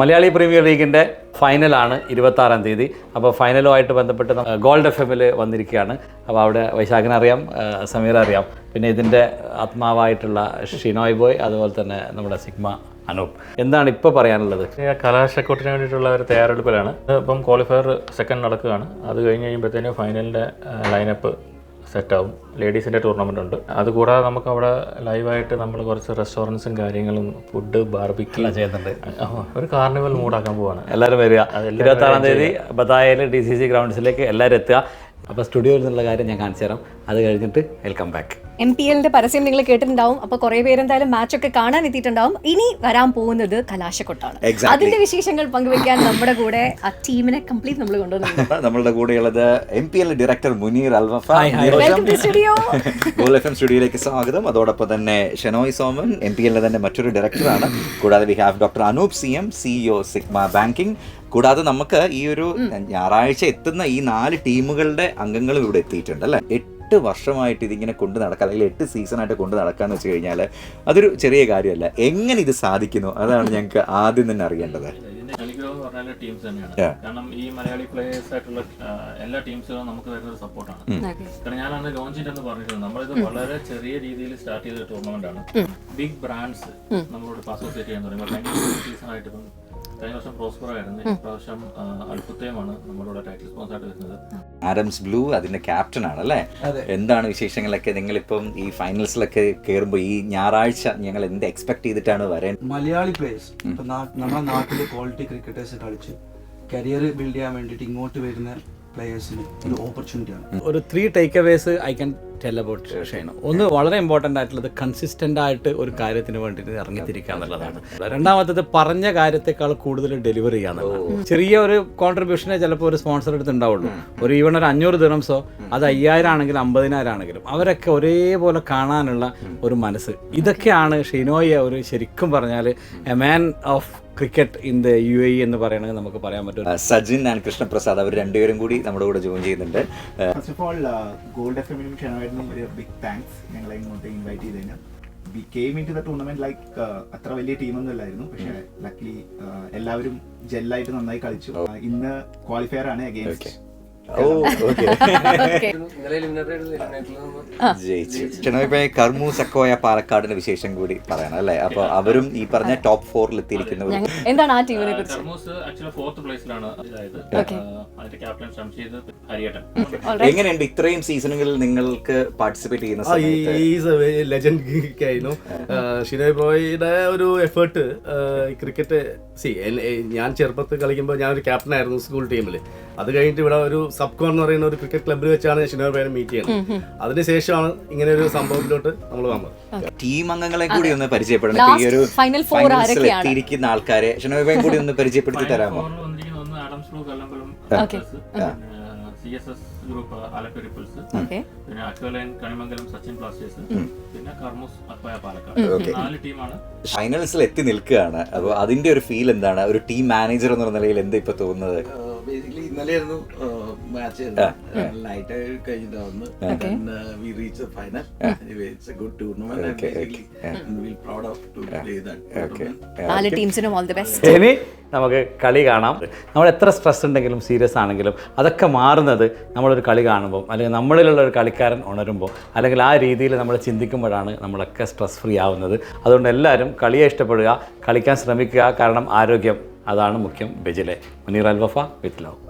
Malayali premier ലീഗിന്റെ ഫൈനലാണ് ഇരുപത്താറാം തീയതി. അപ്പോൾ ഫൈനലുമായിട്ട് ബന്ധപ്പെട്ട് ഗോൾഡ് എഫ് എമ്മിൽ വന്നിരിക്കുകയാണ്. അപ്പോൾ അവിടെ വൈശാഖിനെ അറിയാം സമീർ അറിയാം. പിന്നെ ഇതിന്റെ ആത്മാവായിട്ടുള്ള ഷിനോയ് ബോയ് അതുപോലെ തന്നെ നമ്മുടെ സിഗ്മ അനൂപ്. എന്താണ് ഇപ്പോൾ പറയാനുള്ളത്? കലാശക്കൊട്ടിന് വേണ്ടിയിട്ടുള്ള ഒരു തയ്യാറെടുപ്പിലാണ്. ഇപ്പം ക്വാളിഫയർ സെക്കൻഡ് നടക്കുകയാണ്. അത് കഴിഞ്ഞ് കഴിയുമ്പോഴത്തേനും ഫൈനലിന്റെ ലൈനപ്പ് സെറ്റാവും. ലേഡീസിന്റെ ടൂർണമെന്റ് ഉണ്ട്. അതുകൂടാതെ നമുക്ക് അവിടെ ലൈവായിട്ട് നമ്മൾ കുറച്ച് റെസ്റ്റോറന്റ്സും കാര്യങ്ങളും ഫുഡ് ബാർബിക്ക് ചെയ്യുന്നുണ്ട്. ഒരു കാർണിവൽ മൂടാക്കാൻ പോവാണ്. എല്ലാവരും വരിക. ഇരുപത്താറാം തീയതി ബതായയിൽ ഡി സി സി ഗ്രൗണ്ട്സിലേക്ക് എല്ലാവരും എത്തുക. അപ്പോൾ സ്റ്റുഡിയോയിൽ നിന്നുള്ള കാര്യം ഞാൻ കാണിച്ചു തരാം. അത് കഴിഞ്ഞിട്ട് വെൽക്കം ബാക്ക് എം പി എല്ലിന്റെ പരസ്യം നിങ്ങൾ കേട്ടിട്ടുണ്ടാവും. അപ്പൊ കുറെ പേരെന്തായാലും മാച്ച് ഒക്കെ കാണാൻ എത്തിയിട്ടുണ്ടാവും. ഇനി വരാൻ പോകുന്നത് കലാശക്കൊട്ടാണ്. അതിന്റെ വിശേഷങ്ങൾ പങ്കുവെക്കാൻ നമ്മുടെ കൂടെ ആ ടീമിനെ കംപ്ലീറ്റ് നമ്മൾ കൊണ്ടുവന്നു നമ്മളുടെ കൂടെയുള്ളത് M P L director Muneer Alwafa. Welcome to studio goal സ്റ്റുഡിയോയിലേക്ക് സ്വാഗതം. അതോടൊപ്പം തന്നെ ഷെനോയ് സോമൻ എം പി എല്ലിന്റെ തന്നെ മറ്റൊരു ഡയറക്ടറാണ് കൂടാതെ we have doctor Anoop C M CEO sigma banking കൂടാതെ നമുക്ക് ഈ ഒരു ഞായറാഴ്ച എത്തുന്ന ഈ നാല് ടീമുകളുടെ അംഗങ്ങളും ഇവിടെ എത്തിയിട്ടുണ്ട് അല്ലേ? എട്ട് വർഷമായിട്ട് ഇതിങ്ങനെ കൊണ്ട് നടക്കുക അല്ലെങ്കിൽ എട്ട് സീസണായിട്ട് കൊണ്ട് നടക്കാന്ന് വെച്ച് കഴിഞ്ഞാൽ അതൊരു ചെറിയ കാര്യമല്ല. എങ്ങനെ ഇത് സാധിക്കുന്നു? അതാണ് ഞങ്ങൾക്ക് ആദ്യം തന്നെ അറിയേണ്ടത്. എന്ന് പറഞ്ഞാൽ ടീംസ് തന്നെയാണ്. കാരണം ഈ മലയാളി പ്ലേയേഴ്സ് ആയിട്ടുള്ള എല്ലാ ടീംസിലും നമുക്ക് തരുന്ന ഒരു സപ്പോർട്ടാണ് കാരണം ഞാൻ അന്ന് ലോഞ്ചിന്റെ എന്ന് പറഞ്ഞിട്ടുണ്ട് നമ്മളിത് വളരെ ചെറിയ രീതിയിൽ സ്റ്റാർട്ട് ചെയ്ത ടൂർണമെന്റ് ആണ്. ബിഗ് ബ്രാൻഡ്സ് നമ്മളോട് അസോസിയേറ്റ് ചെയ്യാൻ തുടങ്ങി. സീസൺ ആയിട്ട് കഴിഞ്ഞ വർഷം പ്രോസ്പർ ആയിരുന്നു ഇപ്രാവശ്യം ആ, അൽഫുത്തയുമാണ് ടൈറ്റിൽ സ്പോൺസർ ആയിട്ട് വരുന്നത്. ആഡംസ് ബ്ലൂ അതിന്റെ ക്യാപ്റ്റൻ ആണ് അല്ലേ എന്താണ് വിശേഷങ്ങളൊക്കെ? നിങ്ങളിപ്പം ഈ ഫൈനൽസിലൊക്കെ കയറുമ്പോൾ ഈ ഞായറാഴ്ച ഞങ്ങൾ എന്ത് എക്സ്പെക്ട് ചെയ്തിട്ടാണ് വരേണ്ടത്? മലയാളി പ്ലേയേഴ്സ് നമ്മുടെ നാട്ടിലെ ക്വാളിറ്റി ക്രിക്കറ്റേഴ്സ് കളിച്ച് കരിയർ ബിൽഡ് ചെയ്യാൻ വേണ്ടിയിട്ട് ഇങ്ങോട്ട് വരുന്ന പ്ലേയേഴ്സിന് ഒരു ഓപ്പർച്യൂണിറ്റി ആണ്. ഒരു three takeaways I can tell about Shaina ഒന്ന് വളരെ ഇമ്പോർട്ടന്റ് ആയിട്ടുള്ളത് കൺസിസ്റ്റന്റ് ആയിട്ട് ഒരു കാര്യത്തിന് വേണ്ടിയിട്ട് ഇറങ്ങിത്തിരിക്കുക എന്നുള്ളതാണ്. രണ്ടാമത്തത് പറഞ്ഞ കാര്യത്തെക്കാൾ കൂടുതൽ ഡെലിവറി ചെയ്യുക എന്നുള്ളതാണ്. ചെറിയ ഒരു കോൺട്രിബ്യൂഷനെ ചിലപ്പോൾ ഒരു സ്പോൺസർ എടുത്ത് ഉണ്ടാവുള്ളൂ ഒരു ഈവൺ ഒരു അഞ്ഞൂറ് ദിനംസോ അത് അയ്യായിരം ആണെങ്കിലും അമ്പതിനായിരം ആണെങ്കിലും അവരൊക്കെ ഒരേപോലെ കാണാനുള്ള ഒരു മനസ്സ്. ഇതൊക്കെയാണ് ഷിനോയെ ഒരു ശരിക്കും പറഞ്ഞാൽ a man of cricket in the U A എന്ന് പറയണമെങ്കിൽ നമുക്ക് പറയാൻ പറ്റും. സജിൻ ആൻഡ് കൃഷ്ണപ്രസാദ് അവർ രണ്ടുപേരും കൂടി നമ്മുടെ കൂടെ ജോയിൻ ചെയ്യുന്നുണ്ട്. First of all gold F എമ്മിനും ക്ഷണമായിരുന്നു ഒരു ബിഗ് താങ്ക്സ് ഞങ്ങളെ ഇങ്ങോട്ട് ഇൻവൈറ്റ് ചെയ്തതിന് we came in to the tournament like അത്ര വലിയ ടീമൊന്നും അല്ലായിരുന്നു. പക്ഷേ ലക്കിലി എല്ലാവരും ജെല്ലായിട്ട് നന്നായി കളിച്ചു. ഇന്ന് ക്വാളിഫയർ ആണ് അഗേൻസ്റ്റ് ഓ ഓക്കെ. ജയിച്ചു. ക്ഷണമിപ്പോ കർമു സക്കോയ പാലക്കാടിന്റെ വിശേഷം കൂടി പറയണം അല്ലെ? അപ്പൊ അവരും ഈ പറഞ്ഞ ടോപ്പ് ഫോറിൽ എത്തിയിരിക്കുന്നവർ എന്താണ് ആ ടീമിനെ കുറിച്ച്? ഫോർത്ത് പ്ലേസിലാണ് ക്യാപ്റ്റൻ ഹരിയേട്ടൻ. എങ്ങനെയുണ്ട് ഇത്രയും സീസണുകളിൽ നിങ്ങൾക്ക് പാർട്ടിസിപ്പേറ്റ് ചെയ്യുന്ന ലെജൻഡ് ആയിരുന്നു. ഷിനോയ് ബോയുടെ ഒരു എഫേർട്ട് ക്രിക്കറ്റ് സി ഞാൻ ചെറുപ്പത്തിൽ കളിക്കുമ്പോൾ ഞാൻ ഒരു ക്യാപ്റ്റൻ ആയിരുന്നു സ്കൂൾ ടീമിൽ അത് കഴിഞ്ഞിട്ട് ഇവിടെ ഒരു സബ്കോ എന്ന് പറയുന്ന ഒരു ക്രിക്കറ്റ് ക്ലബ്ബിൽ വെച്ചാണ് ഷിനോയ് ബ്രോയെ മീറ്റ് ചെയ്യുന്നത്. അതിനുശേഷമാണ് ഇങ്ങനെ ഒരു സംഭവത്തിലോട്ട് നമ്മൾ വന്നത്. ടീം അംഗങ്ങളെ കൂടി ഒന്ന് പരിചയപ്പെടണം. ഈ ഒരു ഫൈനൽ ഫോർ ആരൊക്കെയാണ്? എത്തിയിരിക്കുന്ന ആൾക്കാരെ ക്ഷണവിഭയം കൂടി ഒന്ന് പരിചയപ്പെടുത്തി തരാമോ? സി എസ് എസ് ഗ്രൂപ്പ് പിന്നെ കണിമംഗലം സച്ചിൻ ബ്ലാസ്റ്റേഴ്സ്. പിന്നെ കർമൂസ് അക്വയ പാലക്കാട്. നാല് ടീമാണ്. ഫൈനൽസിൽ എത്തി നിൽക്കുകയാണ്. അപ്പോൾ അതിന്റെ ഒരു ഫീൽ എന്താണ്? ഒരു ടീം മാനേജർ എന്ന നിലയിൽ എന്താ ഇപ്പൊ തോന്നുന്നത്? ബേസിക്കലി ഇന്നലെയായിരുന്നു match light കഴിഞ്ഞിട്ടാവുന്നു we reach final it's a good tournament will proud of to play that നാല് ടീംസിനും ഓൾ ദി ബെസ്റ്റ് ഇനി നമുക്ക് കളി കാണാം. നമ്മൾ എത്ര സ്ട്രെസ് ഉണ്ടെങ്കിലും സീരിയസ് ആണെങ്കിലും അതൊക്കെ മാറുന്നത് നമ്മളൊരു കളി കാണുമ്പോൾ അല്ലെങ്കിൽ നമ്മളിലുള്ള ഒരു കളിക്കാരൻ ഉണരുമ്പോൾ അല്ലെങ്കിൽ ആ രീതിയിൽ നമ്മൾ ചിന്തിക്കുമ്പോഴാണ് നമ്മളൊക്കെ സ്ട്രെസ് ഫ്രീ ആവുന്നത്. അതുകൊണ്ട് എല്ലാവരും കളിയെ ഇഷ്ടപ്പെടുക കളിക്കാൻ ശ്രമിക്കുക കാരണം ആരോഗ്യം അതാണ് മുഖ്യം ബെജിലെ മുനീർ അൽവഫ വിത്ത് ലവ്.